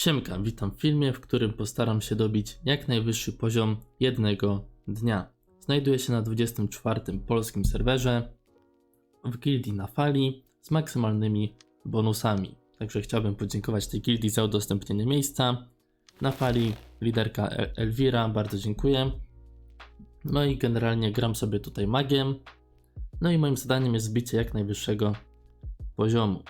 Siemka, witam w filmie, w którym postaram się dobić jak najwyższy poziom jednego dnia. Znajduję się na 24 polskim serwerze w gildii na fali z maksymalnymi bonusami. Także chciałbym podziękować tej gildii za udostępnienie miejsca. Na fali liderka El- Elvira, bardzo dziękuję. No i generalnie gram sobie tutaj magiem. No i moim zadaniem jest zbicie jak najwyższego poziomu.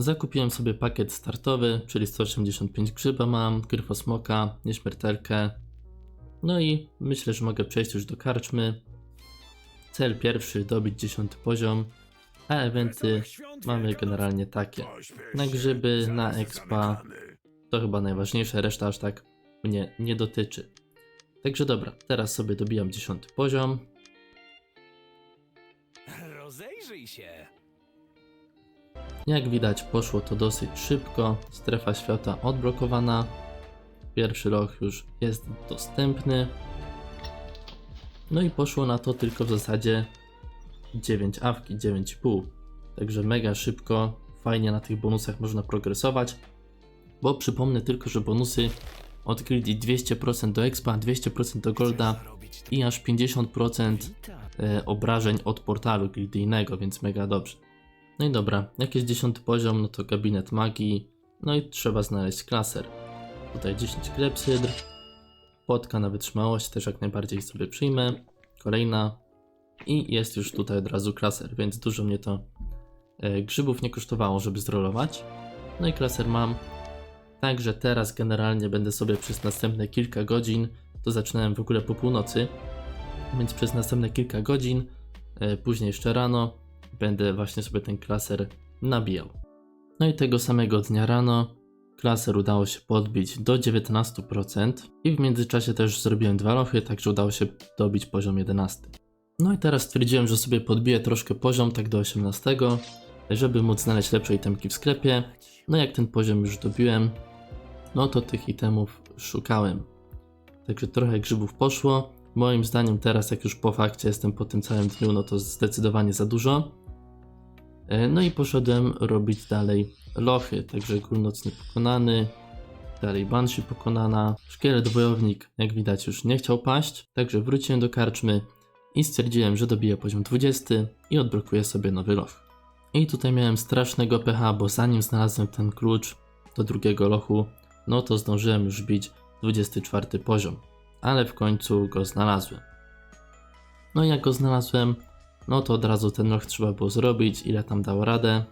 Zakupiłem sobie pakiet startowy, czyli 185 grzyba mam, gryfosmoka, nieśmiertelkę. No i myślę, że mogę przejść już do karczmy. Cel pierwszy, dobić 10 poziom, a eventy mamy generalnie takie. Na grzyby, na expa, to chyba najważniejsze, reszta aż tak mnie nie dotyczy. Także dobra, teraz sobie dobijam 10 poziom. Rozejrzyj się. Jak widać poszło to dosyć szybko, strefa świata odblokowana, pierwszy loch już jest dostępny. No i poszło na to tylko w zasadzie 9 awki, 9,5. Także mega szybko, fajnie na tych bonusach można progresować. Bo przypomnę tylko, że bonusy od gildii 200% do expa, 200% do golda i aż 50% e, obrażeń od portalu gildyjnego, więc mega dobrze. No i dobra, jak jest 10 poziom, no to gabinet magii, no i trzeba znaleźć klaser. Tutaj 10 klepsydr, płotka na wytrzymałość też jak najbardziej sobie przyjmę, kolejna i jest już tutaj od razu klaser, więc dużo mnie to e, grzybów nie kosztowało, żeby zrolować. No i klaser mam, także teraz generalnie będę sobie przez następne kilka godzin, to zaczynałem w ogóle po północy, więc przez następne kilka godzin, e, później jeszcze rano, będę właśnie sobie ten klaser nabijał. No i tego samego dnia rano klaser udało się podbić do 19% i w międzyczasie też zrobiłem dwa lochy, także udało się dobić poziom 11. No i teraz stwierdziłem, że sobie podbiję troszkę poziom, tak do 18, żeby móc znaleźć lepsze itemki w sklepie. No jak ten poziom już dobiłem, no to tych itemów szukałem. Także trochę grzybów poszło. Moim zdaniem teraz, jak już po fakcie jestem po tym całym dniu, no to zdecydowanie za dużo. E, No i poszedłem robić dalej lochy, także gól nocny pokonany, dalej Banshee pokonana, szkielet wojownik, jak widać już nie chciał paść, także wróciłem do karczmy i stwierdziłem, że dobiję poziom 20 i odblokuję sobie nowy loch. I tutaj miałem strasznego pecha, bo zanim znalazłem ten klucz do drugiego lochu, no to zdążyłem już bić 24 poziom, ale w końcu go znalazłem. No i jak go znalazłem, no to od razu ten loch trzeba było zrobić, ile tam dało radę.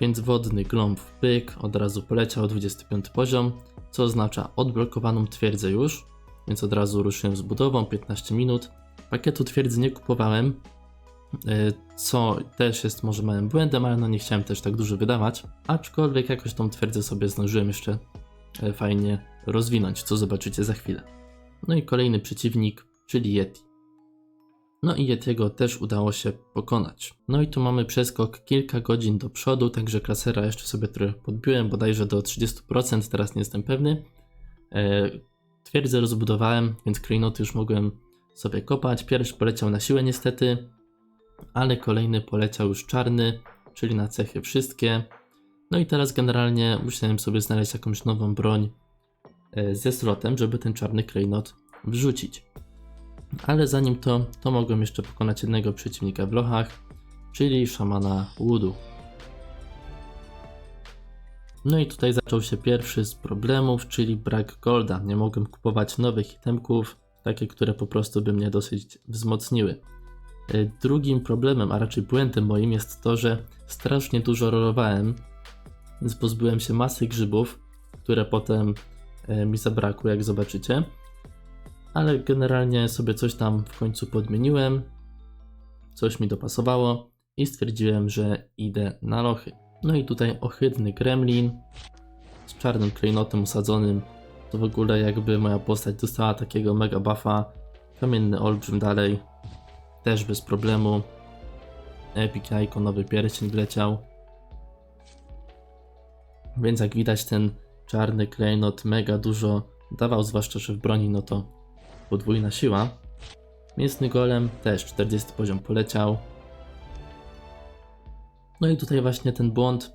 Więc wodny gląb w pyk od razu poleciał 25 poziom, co oznacza odblokowaną twierdzę już, więc od razu ruszyłem z budową 15 minut. Pakietu twierdzy nie kupowałem, yy, co też jest może małym błędem, ale no nie chciałem też tak dużo wydawać. Aczkolwiek jakoś tą twierdzę sobie zdążyłem jeszcze yy, fajnie rozwinąć, co zobaczycie za chwilę. No i kolejny przeciwnik, czyli Yeti. No i Yetiego też udało się pokonać. No i tu mamy przeskok kilka godzin do przodu, także klasera jeszcze sobie trochę podbiłem, bodajże do 30%, teraz nie jestem pewny. E, twierdzę rozbudowałem, więc klejnoty już mogłem sobie kopać. Pierwszy poleciał na siłę niestety, ale kolejny poleciał już czarny, czyli na cechy wszystkie. No i teraz generalnie musiałem sobie znaleźć jakąś nową broń e, ze slotem, żeby ten czarny klejnot wrzucić. Ale zanim to, to mogłem jeszcze pokonać jednego przeciwnika w lochach, czyli szamana Woodu. No i tutaj zaczął się pierwszy z problemów, czyli brak golda. Nie mogłem kupować nowych itemków, takie, które po prostu by mnie dosyć wzmocniły. E, Drugim problemem, a raczej błędem moim jest to, że strasznie dużo rolowałem, więc pozbyłem się masy grzybów, które potem e, mi zabrakło, jak zobaczycie ale generalnie sobie coś tam w końcu podmieniłem, coś mi dopasowało i stwierdziłem, że idę na lochy. No i tutaj ohydny gremlin z czarnym klejnotem usadzonym, to w ogóle jakby moja postać dostała takiego mega buffa, kamienny olbrzym dalej, też bez problemu, epic jajko, nowy pierścień wleciał, więc jak widać ten czarny klejnot mega dużo dawał, zwłaszcza, że w broni no to podwójna siła. Mięsny golem też 40 poziom poleciał. No i tutaj właśnie ten błąd,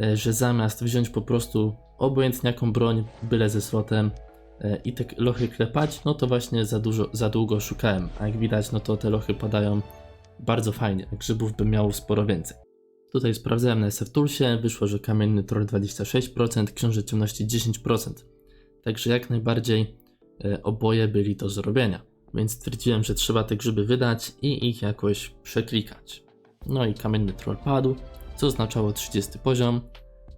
e, że zamiast wziąć po prostu obojętnie jaką broń, byle ze slotem e, i te lochy klepać, no to właśnie za, dużo, za długo szukałem. A jak widać, no to te lochy padają bardzo fajnie. Grzybów bym miał sporo więcej. Tutaj sprawdzałem na SF Toolsie, wyszło, że kamienny troll 26%, książę ciemności 10%. Także jak najbardziej oboje byli do zrobienia. Więc stwierdziłem, że trzeba te grzyby wydać i ich jakoś przeklikać. No i kamienny troll padł, co oznaczało 30 poziom.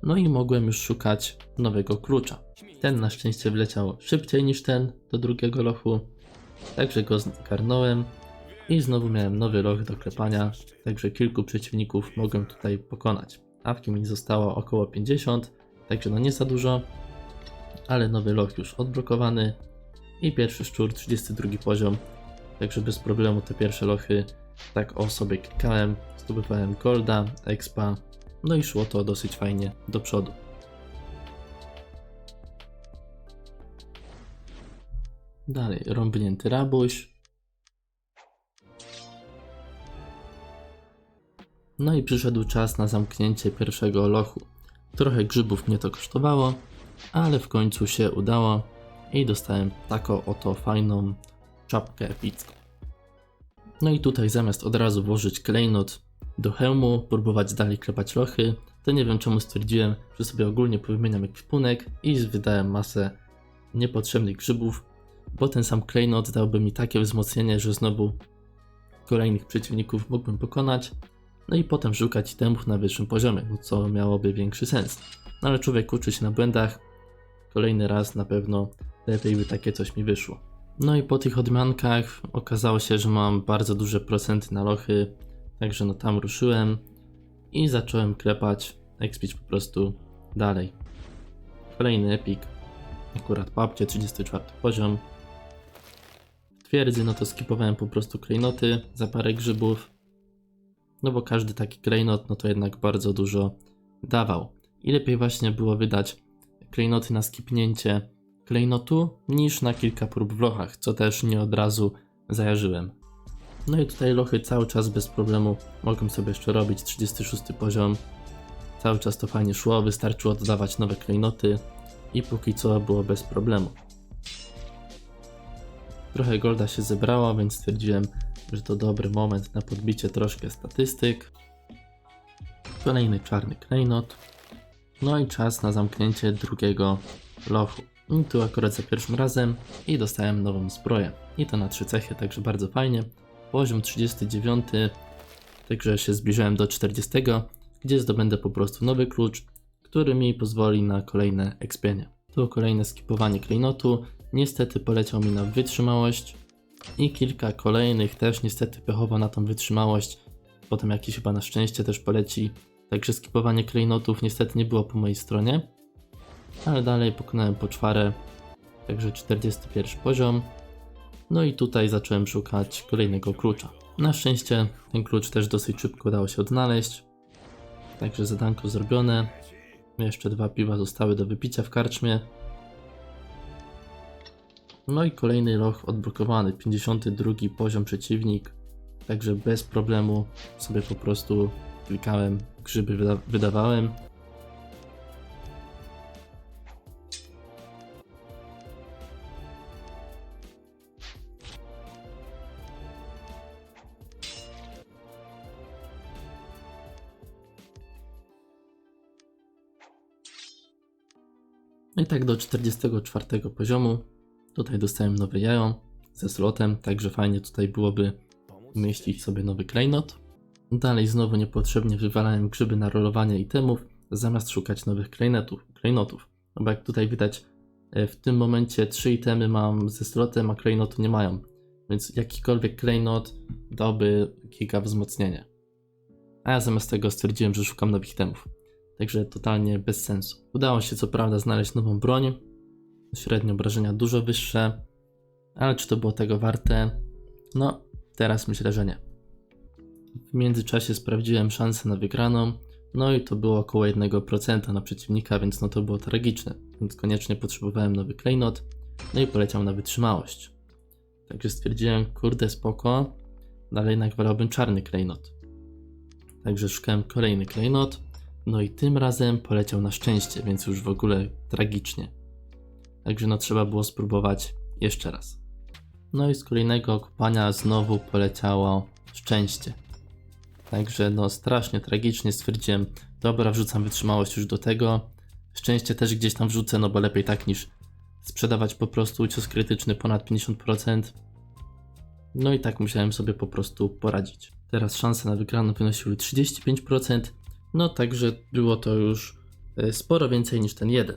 No i mogłem już szukać nowego klucza. Ten na szczęście wleciał szybciej niż ten do drugiego lochu, także go zgarnąłem i znowu miałem nowy loch do klepania, także kilku przeciwników mogłem tutaj pokonać. Awki mi zostało około 50, także no nie za dużo, ale nowy loch już odblokowany i pierwszy szczur 32 poziom, także bez problemu te pierwsze lochy tak o sobie klikałem, zdobywałem golda, expa, no i szło to dosyć fajnie do przodu. Dalej, rąbnięty rabuś. No i przyszedł czas na zamknięcie pierwszego lochu. Trochę grzybów mnie to kosztowało, ale w końcu się udało i dostałem taką oto fajną czapkę epicką. No i tutaj zamiast od razu włożyć klejnot do hełmu, próbować dalej klepać lochy, to nie wiem czemu stwierdziłem, że sobie ogólnie powymieniam ekwipunek i wydałem masę niepotrzebnych grzybów, bo ten sam klejnot dałby mi takie wzmocnienie, że znowu kolejnych przeciwników mógłbym pokonać, no i potem szukać itemów na wyższym poziomie, no co miałoby większy sens. No ale człowiek uczy się na błędach, kolejny raz na pewno lepiej by takie coś mi wyszło. No i po tych odmiankach okazało się, że mam bardzo duże procenty na lochy, także no tam ruszyłem i zacząłem klepać, expić po prostu dalej. Kolejny epik, akurat papcie, 34 poziom. W twierdzy no to skipowałem po prostu klejnoty za parę grzybów, no bo każdy taki klejnot no to jednak bardzo dużo dawał. I lepiej właśnie było wydać klejnoty na skipnięcie klejnotu niż na kilka prób w lochach, co też nie od razu zajarzyłem. No i tutaj lochy cały czas bez problemu mogłem sobie jeszcze robić 36 poziom. Cały czas to fajnie szło, wystarczyło dodawać nowe klejnoty i póki co było bez problemu. Trochę golda się zebrało, więc stwierdziłem, że to dobry moment na podbicie troszkę statystyk. Kolejny czarny klejnot. No i czas na zamknięcie drugiego lochu. I tu akurat za pierwszym razem i dostałem nową zbroję. I to na trzy cechy, także bardzo fajnie. Poziom 39, także się zbliżyłem do 40, gdzie zdobędę po prostu nowy klucz, który mi pozwoli na kolejne expienie. Tu kolejne skipowanie klejnotu. Niestety poleciał mi na wytrzymałość i kilka kolejnych też niestety pechowo na tą wytrzymałość. Potem jakiś chyba na szczęście też poleci. Także skipowanie klejnotów niestety nie było po mojej stronie. Ale dalej pokonałem poczwarę. Także 41 poziom. No i tutaj zacząłem szukać kolejnego klucza. Na szczęście ten klucz też dosyć szybko udało się odnaleźć. Także zadanko zrobione. Jeszcze dwa piwa zostały do wypicia w karczmie. No i kolejny loch odblokowany, 52 poziom przeciwnik. Także bez problemu sobie po prostu klikałem, grzyby wyda wydawałem. Tak do 44 poziomu. Tutaj dostałem nowe jajo ze slotem, także fajnie tutaj byłoby umieścić sobie nowy klejnot. Dalej znowu niepotrzebnie wywalałem grzyby na rolowanie itemów, zamiast szukać nowych klejnotów. klejnotów. No bo jak tutaj widać, e, w tym momencie trzy itemy mam ze slotem, a klejnotu nie mają. Więc jakikolwiek klejnot dałby giga wzmocnienie. A ja zamiast tego stwierdziłem, że szukam nowych itemów. Także totalnie bez sensu. Udało się co prawda znaleźć nową broń. Średnie obrażenia dużo wyższe. Ale czy to było tego warte? No, teraz myślę, że nie. W międzyczasie sprawdziłem szansę na wygraną. No i to było około 1% na przeciwnika, więc no to było tragiczne. Więc koniecznie potrzebowałem nowy klejnot. No i poleciał na wytrzymałość. Także stwierdziłem, kurde spoko. Dalej jednak wolałbym czarny klejnot. Także szukałem kolejny klejnot. No i tym razem poleciał na szczęście, więc już w ogóle tragicznie. Także no trzeba było spróbować jeszcze raz. No i z kolejnego kopania znowu poleciało szczęście. Także no strasznie tragicznie stwierdziłem, dobra wrzucam wytrzymałość już do tego. Szczęście też gdzieś tam wrzucę, no bo lepiej tak niż sprzedawać po prostu cios krytyczny ponad 50%. No i tak musiałem sobie po prostu poradzić. Teraz szanse na wygraną wynosiły 35%, no także było to już e, sporo więcej niż ten jeden.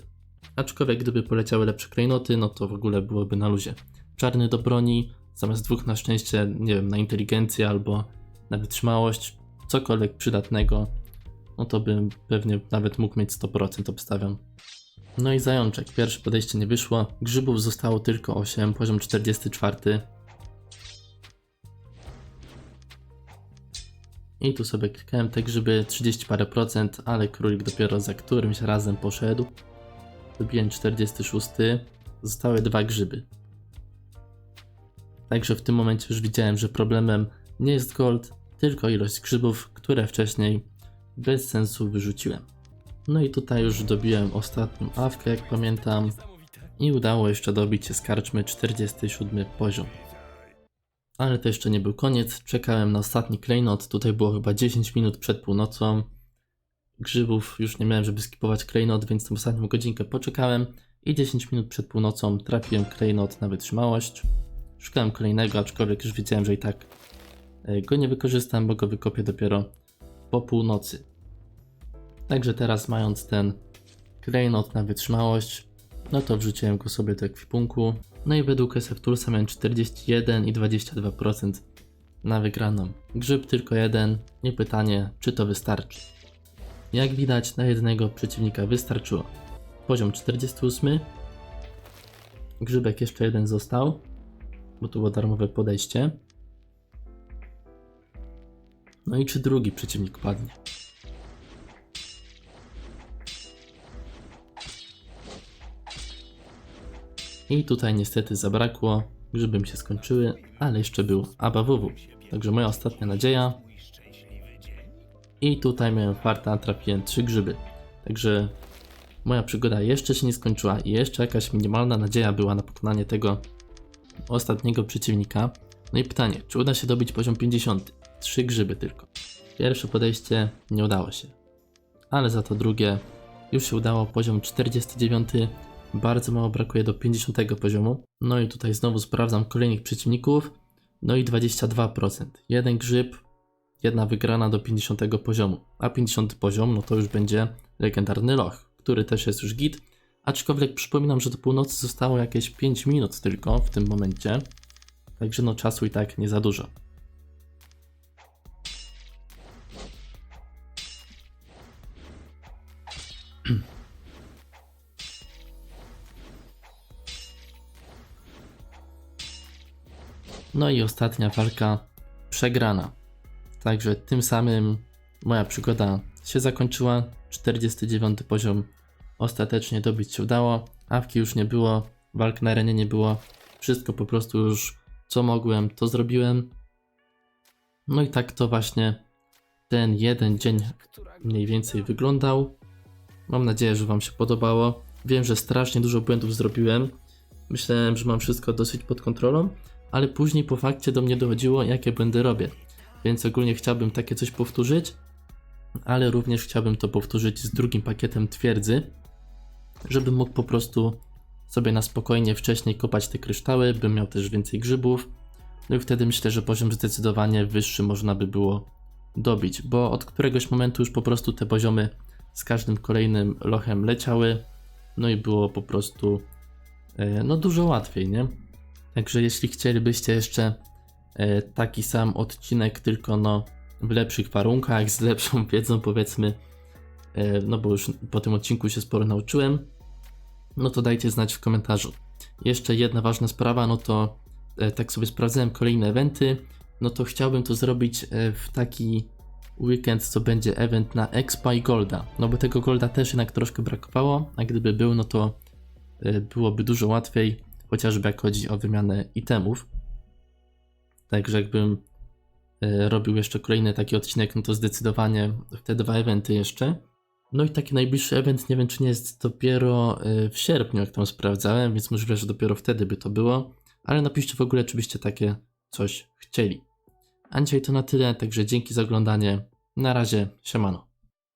Aczkolwiek gdyby poleciały lepsze klejnoty, no to w ogóle byłoby na luzie. Czarny do broni, zamiast dwóch na szczęście, nie wiem, na inteligencję albo na wytrzymałość, cokolwiek przydatnego, no to bym pewnie nawet mógł mieć 100% obstawiam. No i zajączek, pierwsze podejście nie wyszło, grzybów zostało tylko 8, poziom 44. I tu sobie klikałem te grzyby 30 parę procent, ale królik dopiero za którymś razem poszedł. Wybiłem 46, zostały dwa grzyby. Także w tym momencie już widziałem, że problemem nie jest gold, tylko ilość grzybów, które wcześniej bez sensu wyrzuciłem. No i tutaj już dobiłem ostatnią awkę, jak pamiętam, i udało jeszcze dobić się z karczmy 47 poziom. Ale to jeszcze nie był koniec, czekałem na ostatni klejnot, tutaj było chyba 10 minut przed północą. Grzybów już nie miałem, żeby skipować klejnot, więc tą ostatnią godzinkę poczekałem i 10 minut przed północą trafiłem klejnot na wytrzymałość. Szukałem kolejnego, aczkolwiek już wiedziałem, że i tak e, go nie wykorzystam, bo go wykopię dopiero po północy. Także teraz mając ten klejnot na wytrzymałość, no to wrzuciłem go sobie do ekwipunku. No i według SF Toolsa miałem 41 i 22% na wygraną. Grzyb tylko jeden i pytanie, czy to wystarczy. Jak widać, na jednego przeciwnika wystarczyło. Poziom 48. Grzybek jeszcze jeden został, bo to było darmowe podejście. No i czy drugi przeciwnik padnie? I tutaj niestety zabrakło, grzyby się skończyły, ale jeszcze był ABAWW. Także moja ostatnia nadzieja. I tutaj miałem farta, trafiłem trzy grzyby. Także moja przygoda jeszcze się nie skończyła i jeszcze jakaś minimalna nadzieja była na pokonanie tego ostatniego przeciwnika. No i pytanie, czy uda się dobić poziom 50? Trzy grzyby tylko. Pierwsze podejście nie udało się. Ale za to drugie już się udało, poziom 49. Bardzo mało brakuje do 50 poziomu. No i tutaj znowu sprawdzam kolejnych przeciwników. No i 22%. Jeden grzyb, jedna wygrana do 50 poziomu. A 50 poziom, no to już będzie legendarny loch, który też jest już git. Aczkolwiek przypominam, że do północy zostało jakieś 5 minut tylko w tym momencie. Także no czasu i tak nie za dużo. No i ostatnia walka przegrana. Także tym samym moja przygoda się zakończyła. 49 poziom ostatecznie dobić się udało. Awki już nie było, walk na arenie nie było. Wszystko po prostu już co mogłem, to zrobiłem. No i tak to właśnie ten jeden dzień mniej więcej wyglądał. Mam nadzieję, że Wam się podobało. Wiem, że strasznie dużo błędów zrobiłem. Myślałem, że mam wszystko dosyć pod kontrolą, ale później po fakcie do mnie dochodziło, jakie błędy robię. Więc ogólnie chciałbym takie coś powtórzyć, ale również chciałbym to powtórzyć z drugim pakietem twierdzy, żebym mógł po prostu sobie na spokojnie wcześniej kopać te kryształy, bym miał też więcej grzybów. No i wtedy myślę, że poziom zdecydowanie wyższy można by było dobić, bo od któregoś momentu już po prostu te poziomy z każdym kolejnym lochem leciały, no i było po prostu e, no dużo łatwiej, nie? Także jeśli chcielibyście jeszcze e, taki sam odcinek, tylko no w lepszych warunkach, z lepszą wiedzą powiedzmy, e, no bo już po tym odcinku się sporo nauczyłem, no to dajcie znać w komentarzu. Jeszcze jedna ważna sprawa, no to e, tak sobie sprawdzałem kolejne eventy, no to chciałbym to zrobić w taki weekend, co będzie event na Expa i Golda, no bo tego Golda też jednak troszkę brakowało, a gdyby był, no to byłoby dużo łatwiej, chociażby jak chodzi o wymianę itemów. Także jakbym e, robił jeszcze kolejny taki odcinek, no to zdecydowanie w te dwa eventy jeszcze. No i taki najbliższy event, nie wiem czy nie jest dopiero y, w sierpniu, jak tam sprawdzałem, więc możliwe, że dopiero wtedy by to było, ale napiszcie w ogóle, czy byście takie coś chcieli. A dzisiaj to na tyle, także dzięki za oglądanie. Na razie, siemano.